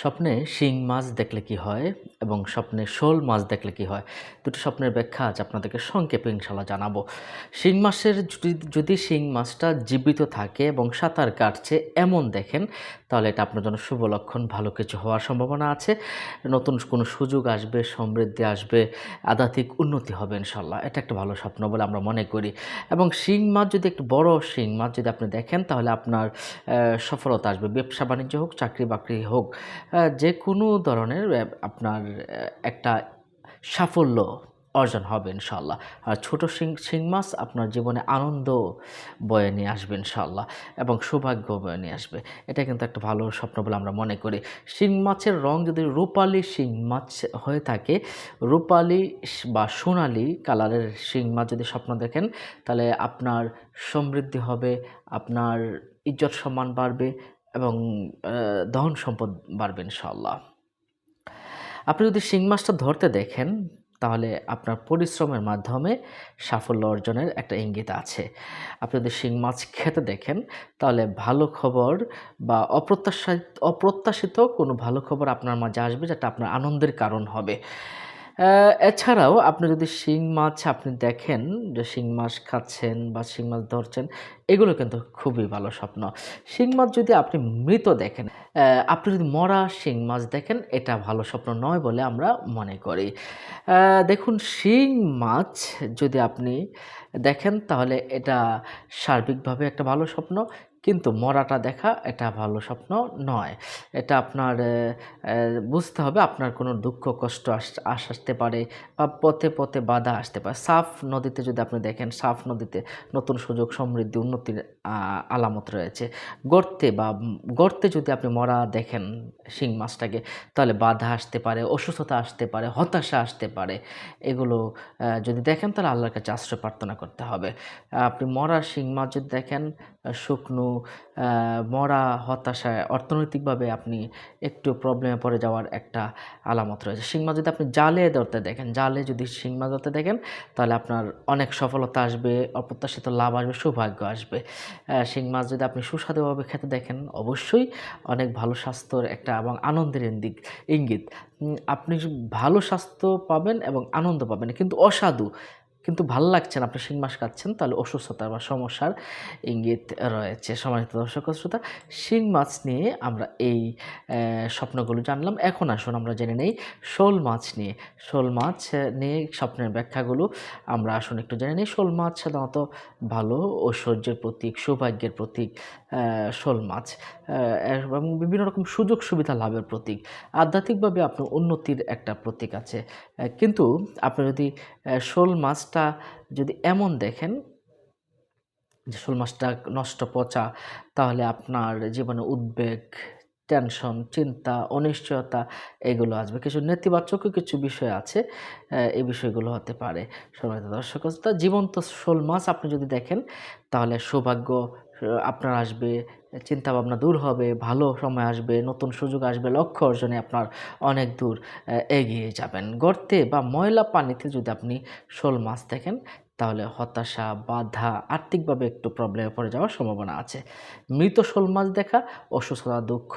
স্বপ্নে শিং মাছ দেখলে কি হয় এবং স্বপ্নে শোল মাছ দেখলে কি হয়? দুটি স্বপ্নের ব্যাখ্যা আজ আপনাদেরকে সংক্ষেপে ইনশাল্লাহ জানাব। শিং মাছের যদি শিং মাছটা জীবিত থাকে এবং সাঁতার কাটছে এমন দেখেন, তাহলে এটা আপনার জন্য শুভ লক্ষণ। ভালো কিছু হওয়ার সম্ভাবনা আছে। নতুন কোনো সুযোগ আসবে, সমৃদ্ধি আসবে, আধ্যাত্মিক উন্নতি হবে ইনশাল্লাহ এটা একটা ভালো স্বপ্ন বলে আমরা মনে করি। এবং শিং মাছ যদি একটু বড় শিং মাছ যদি আপনি দেখেন, তাহলে আপনার সফলতা আসবে। ব্যবসা বাণিজ্য হোক, চাকরি বাকরি হোক যে কোনো ধরনের আপনার একটা সাফল্য অর্জন হবে ইনশাল্লাহ আর ছোটো শিং শিং মাছ আপনার জীবনে আনন্দ বয়ে নিয়ে আসবে ইনশাল্লাহ এবং সৌভাগ্য বয়ে নিয়ে আসবে। এটা কিন্তু একটা ভালো স্বপ্ন বলে আমরা মনে করি। শিং মাছের রং যদি রূপালি শিং মাছ হয়ে থাকে, রূপালি বা সোনালি কালারের শিং মাছ যদি স্বপ্ন দেখেন, তাহলে আপনার সমৃদ্ধি হবে, আপনার ইজ্জত সম্মান বাড়বে এবং ধন সম্পদ বাড়বে ইনশাল্লাহ আপনি যদি শিং মাছটা ধরতে দেখেন, তাহলে আপনার পরিশ্রমের মাধ্যমে সাফল্য অর্জনের একটা ইঙ্গিত আছে। আপনি যদি শিং মাছ খেতে দেখেন, তাহলে ভালো খবর বা অপ্রত্যাশিত অপ্রত্যাশিত কোনো ভালো খবর আপনার মাঝে আসবে, যেটা আপনার আনন্দের কারণ হবে। এছাড়াও আপনি যদি শিং মাছ আপনি দেখেন, যে শিং মাছ খাচ্ছেন বা শিং মাছ ধরছেন, এগুলো কিন্তু খুবই ভালো স্বপ্ন। শিং মাছ যদি আপনি মৃত দেখেন আপনি যদি মরা শিং মাছ দেখেন, এটা ভালো স্বপ্ন নয় বলে আমরা মনে করি। দেখুন, শিং মাছ যদি আপনি দেখেন, তাহলে এটা সার্বিকভাবে একটা ভালো স্বপ্ন, কিন্তু মরাটা দেখা এটা ভালো স্বপ্ন নয়। এটা আপনার বুঝতে হবে, আপনার কোনো দুঃখ, কষ্ট আস- আস- আসতে পারে বা পথে পথে বাধা আসতে পারে। সাফ নদীতে যদি আপনি দেখেন, সাফ নদীতে নতুন সুযোগ সমৃদ্ধি, উন্নতির আলামত রয়েছে। গর্তে বা গর্তে যদি আপনি মরা দেখেন শিং মাছটাকে, তাহলে বাধা আসতে পারে, অসুস্থতা আসতে পারে, হতাশা আসতে পারে। এগুলো যদি দেখেন, তাহলে আল্লাহর কাছে আশ্রয় প্রার্থনা করতে হবে। আপনি মরা শিং মাছ যদি দেখেন শুকনো মরা হতাশায় অর্থনৈতিকভাবে আপনি একটু প্রবলেমে পড়ে যাওয়ার একটা আলামত রয়েছে। শিং মাছ যদি আপনি জালে ধরতে দেখেন। জালে যদি শিং মাছ ধরতে দেখেন, তাহলে আপনার অনেক সফলতা আসবে, অপ্রত্যাশিত লাভ আসবে, সৌভাগ্য আসবে। শিং মাছ যদি আপনি সুস্বাদুভাবে খেতে দেখেন, অবশ্যই অনেক ভালো স্বাস্থ্যর একটা এবং আনন্দের দিক ইঙ্গিত। আপনি ভালো স্বাস্থ্য পাবেন এবং আনন্দ পাবেন, কিন্তু অসাধু। কিন্তু ভালো লাগছে না, আপনি শিং মাছ খাচ্ছেন তাহলে অসুস্থতা বা সমস্যার ইঙ্গিত রয়েছে। সম্মানিত দর্শক শ্রোতা শিং মাছ নিয়ে আমরা এই স্বপ্নগুলো জানলাম। এখন আসুন, আমরা জেনে নেই শোল মাছ নিয়ে। শোল মাছ নিয়ে স্বপ্নের ব্যাখ্যাগুলো আমরা আসুন একটু জেনে নিই। শোল মাছ সাধারণত ভালো ঐশ্বর্যের প্রতীক, সৌভাগ্যের প্রতীক শোল মাছ। এবং বিভিন্ন রকম সুযোগ সুবিধা লাভের প্রতীক। আধ্যাত্মিকভাবে আপনার উন্নতির একটা প্রতীক আছে। কিন্তু আপনি যদি শোল মাছটা যদি এমন দেখেন, যে শোল মাছটা নষ্ট পচা, তাহলে আপনার জীবনে উদ্বেগ, টেনশন, চিন্তা, অনিশ্চয়তা, এগুলো আসবে। কিছু নেতিবাচকও কিছু বিষয় আছে এই বিষয়গুলো হতে পারে। সম্মানিত দর্শক জীবন্ত শোল মাছ আপনি যদি দেখেন, তাহলে সৌভাগ্য আপনার আসবে চিন্তা ভাবনা দূর হবে, ভালো সময় আসবে, নতুন সুযোগ আসবে, লক্ষ্য অর্জনে আপনার অনেক দূর এগিয়ে যাবেন। গর্তে বা ময়লা পানিতে যদি আপনি শোল মাছ দেখেন তাহলে হতাশা, বাধা, আর্থিকভাবে একটু প্রবলেমে পড়ে যাওয়ার সম্ভাবনা আছে। মৃত শোল মাছ দেখা, অসুস্থতা, দুঃখ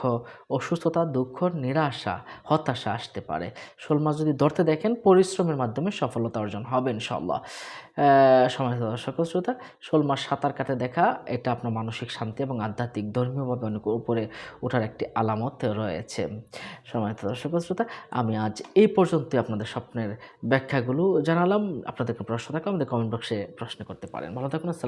অসুস্থতা, দুঃখ, নিরাশা, হতাশা আসতে পারে। শোল মাছ যদি ধরতে দেখেন, পরিশ্রমের মাধ্যমে সফলতা অর্জন হবে ইনশাল্লাহ সময় দর্শক শ্রোতা, শোল মাছ সাঁতার কাটে দেখা, এটা আপনার মানসিক শান্তি এবং আধ্যাত্মিক ধর্মীয়ভাবে অনেক উপরে ওঠার একটি আলামত রয়েছে। সময় দর্শক শ্রোতা, আমি আজ এই পর্যন্তই আপনাদের স্বপ্নের ব্যাখ্যাগুলো জানালাম। আপনাদেরকে প্রশ্ন থাকলে আমাদের কমেন্ট বক্সে প্রশ্ন করতে পারেন। ভালো থাকুন